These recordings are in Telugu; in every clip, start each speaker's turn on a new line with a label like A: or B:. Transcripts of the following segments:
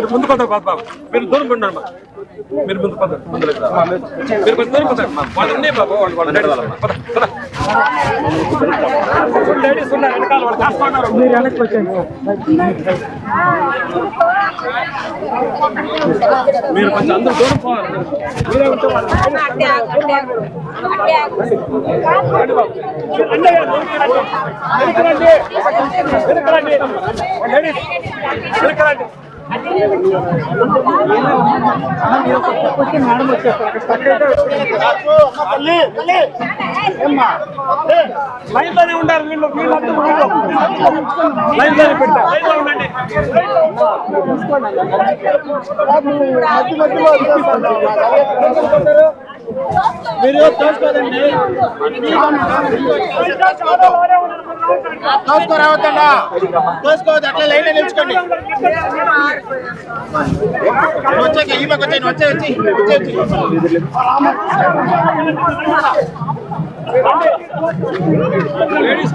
A: మీరు ముందు పద బాబు మీరు దూరం పండి మీరు ముందు పద ముందులోకి రా. మీరు కొంచెం దూరం పద వాళ్ళు ఉన్నాయి బాబు వాళ్ళు వాళ్ళు లేడీస్ పద పద లేడీస్ ఉన్నారు వెనకాల వాళ్ళు కాసుకున్నారు మీరు వెనక్కి వచ్చండి మీరు కొంచెం అందరూ దూరం పోవాలి మీరే ఉంటే వాళ్ళు
B: అట్టే ఆగు, అట్టే ఆగు. అట్టే ఆగు.
A: రండి బాబు. రండి, వెనక్కి రండి. వెనక్కి రండి. లేడీస్, వెనక్కి రండి. లైన్లోనే ఉండాలి వీళ్ళు వీళ్ళంతా వీళ్ళు. లైన్లోనే పెట్టా
C: మీరు తోసుకోదండి తోసుకోరావద్దండా తోసుకోవద్దు అట్లా లైన్ నిలుచుకోండి. వచ్చాక ఈ పక్క వచ్చాయి వచ్చే వచ్చి వచ్చే వచ్చి
A: లేడీస్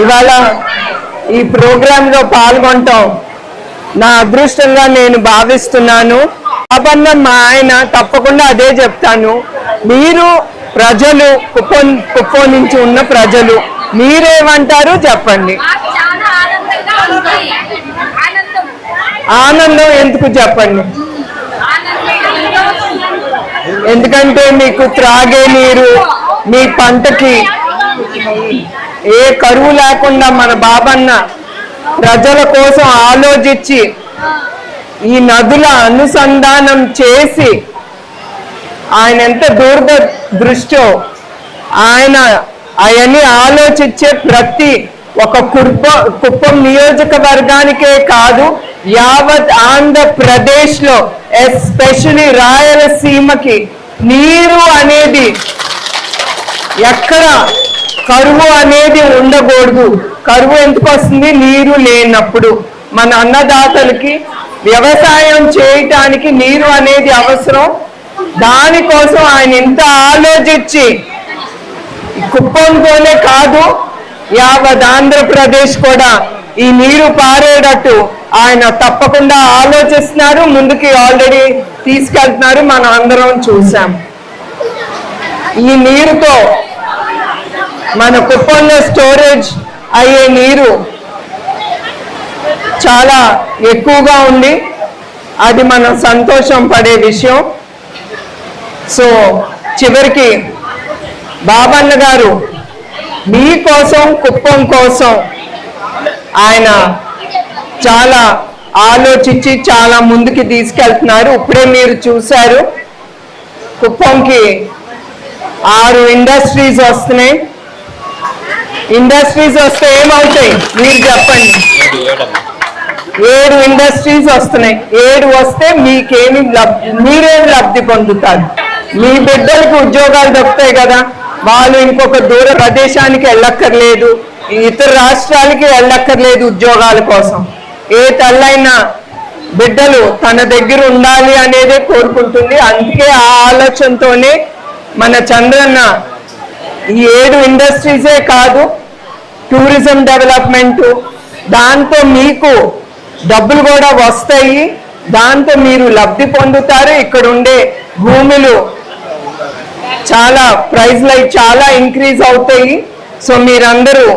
D: ఇవాళ ఈ ప్రోగ్రాంలో పాల్గొనటం నా అదృష్టంగా నేను భావిస్తున్నాను. బాబన్న మా ఆయన తప్పకుండా అదే చెప్తాను. మీరు ప్రజలు కుప్పం కుప్పం నుంచి ఉన్న ప్రజలు మీరేమంటారు చెప్పండి
B: మాకు చాలా ఆనందంగా ఉంది ఆనందం
D: ఆనందం ఎందుకు చెప్పండి? ఎందుకంటే మీకు త్రాగే నీరు మీ పంటకి ఏ కరువు లేకుండా మన బాబన్న ప్రజల కోసం ఆలోచించి ఈ నదుల అనుసంధానం చేసి ఆయన ఎంత దూరద దృష్టో ఆయన అవన్నీ ఆలోచించే ప్రతి ఒక కుప్ప కుప్పం నియోజకవర్గానికే కాదు యావత్ ఆంధ్రప్రదేశ్లో ఎస్పెషలీ రాయలసీమకి నీరు అనేది ఎక్కడ కరువు అనేది ఉండకూడదు. కరువు ఎందుకు వస్తుంది? నీరు లేనప్పుడు. మన అన్నదాతలకి వ్యవసాయం చేయటానికి నీరు అనేది అవసరం. దానికోసం ఆయన ఇంత ఆలోచించి కుప్పంతోనే కాదు యావత్ ఆంధ్రప్రదేశ్ కూడా ఈ నీరు పారేటట్టు ఆయన తప్పకుండా ఆలోచిస్తున్నారు ముందుకి ఆల్రెడీ తీసుకెళ్తున్నారు మనం అందరం చూసాం ఈ నీరుతో మన కుప్పంలో స్టోరేజ్ అయ్యే నీరు చాలా ఎక్కువగా ఉంది. అది మనం సంతోషం పడే విషయం. సో చివరికి బాబన్న గారు మీకోసం కుప్పం కోసం ఆయన చాలా ఆలోచించి చాలా ముందుకి తీసుకెళ్తున్నారు. ఇప్పుడే మీరు చూశారు కుప్పంకి ఆరు ఇండస్ట్రీస్ వస్తున్నాయి. ఇండస్ట్రీస్ వస్తే ఏమవుతాయి? మీరు చెప్పండి. ఏడు ఇండస్ట్రీస్ వస్తున్నాయి. ఏడు వస్తే మీకేమి లబ్ధి మీరేమి లబ్ధి పొందుతారు? మీ బిడ్డలకు ఉద్యోగాలు దొరుకుతాయి కదా. వాళ్ళు ఇంకొక దూర ప్రదేశానికి వెళ్ళక్కర్లేదు ఇతర రాష్ట్రాలకి వెళ్ళక్కర్లేదు ఉద్యోగాల కోసం. ఏ తల్లైనా బిడ్డలు తన దగ్గర ఉండాలి అనేదే కోరుకుంటుంది. అందుకే ఆ ఆలోచనతోనే మన చంద్రన్న ఈ ఏడు ఇండస్ట్రీసే కాదు టూరిజం డెవలప్మెంట్ దాంతో మీకు డబ్బులు కూడా వస్తాయి దాంతో మీరు లబ్ధి పొందుతారు. ఇక్కడ ఉండే భూములు చాలా ప్రైజ్లు అయి చాలా ఇంక్రీజ్ అవుతాయి. సో మీరందరూ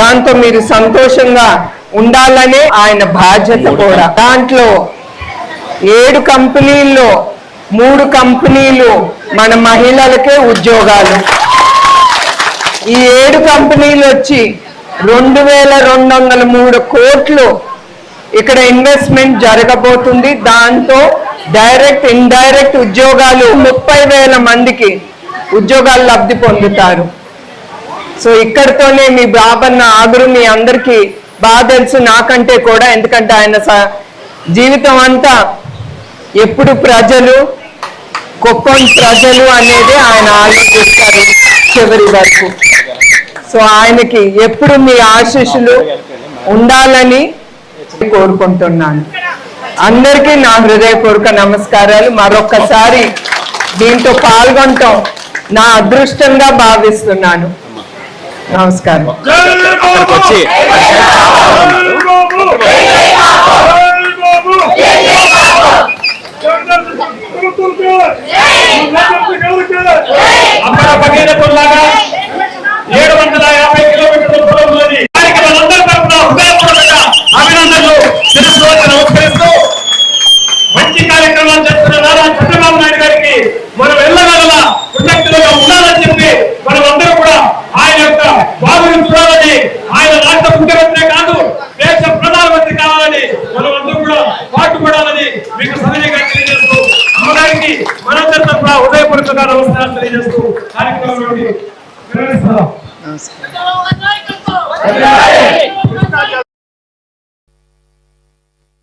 D: దాంతో మీరు సంతోషంగా ఉండాలనే ఆయన బాధ్యత కూడా. దాంట్లో ఏడు కంపెనీల్లో మూడు కంపెనీలు మన మహిళలకే ఉద్యోగాలు. ఈ ఏడు కంపెనీలు వచ్చి రెండు వేల రెండు వందల మూడు కోట్లు ఇక్కడ ఇన్వెస్ట్మెంట్ జరగబోతుంది. దాంతో డైరెక్ట్ ఇండైరెక్ట్ ఉద్యోగాలు ముప్పై వేల మందికి ఉద్యోగాలు లబ్ధి పొందుతారు. సో ఇక్కడితోనే మీ బాబన్న ఆగురు మీ అందరికీ బాగా తెలుసు నాకంటే కూడా ఎందుకంటే ఆయన స- జీవితం అంతా ఎప్పుడు ప్రజలు కుప్పం ప్రజలు అనేది ఆయన ఆలోచిస్తారు చివరి వరకు. సో ఆయనకి ఎప్పుడు మీ ఆశీస్సులు ఉండాలని కోరుకుంటున్నాను. అందరికీ నా హృదయపూర్వక నమస్కారాలు. మరొక్కసారి దీంతో పాల్గొనటం నా అదృష్టంగా భావిస్తున్నాను. నమస్కారం.
A: ఏడు వందల యాభై కిలోమీటర్ల మనందరి అభినందనలు. తెలుసు నమస్కరిస్తూ కార్యక్రమాలు చేస్తున్న నారా చంద్రబాబు నాయుడు గారికి మనం వెళ్ళగల కృతజ్ఞతగా ఉండాలని చెప్పి మనం అందరూ కూడా ఆయన యొక్క బాబుని చూడాలని ఆయన రాష్ట్ర ముఖ్యమంత్రి కాదు దేశ ప్రధానమంత్రి కావాలని మనం అందరూ కూడా పాటుపడాలని మీకు సవినయంగా తెలియజేస్తూ అవడానికి మనందరి కూడా హృదయపూర్వకంగా నమస్కారం తెలియజేస్తూ కార్యక్రమంలోని
D: నమస్కారం.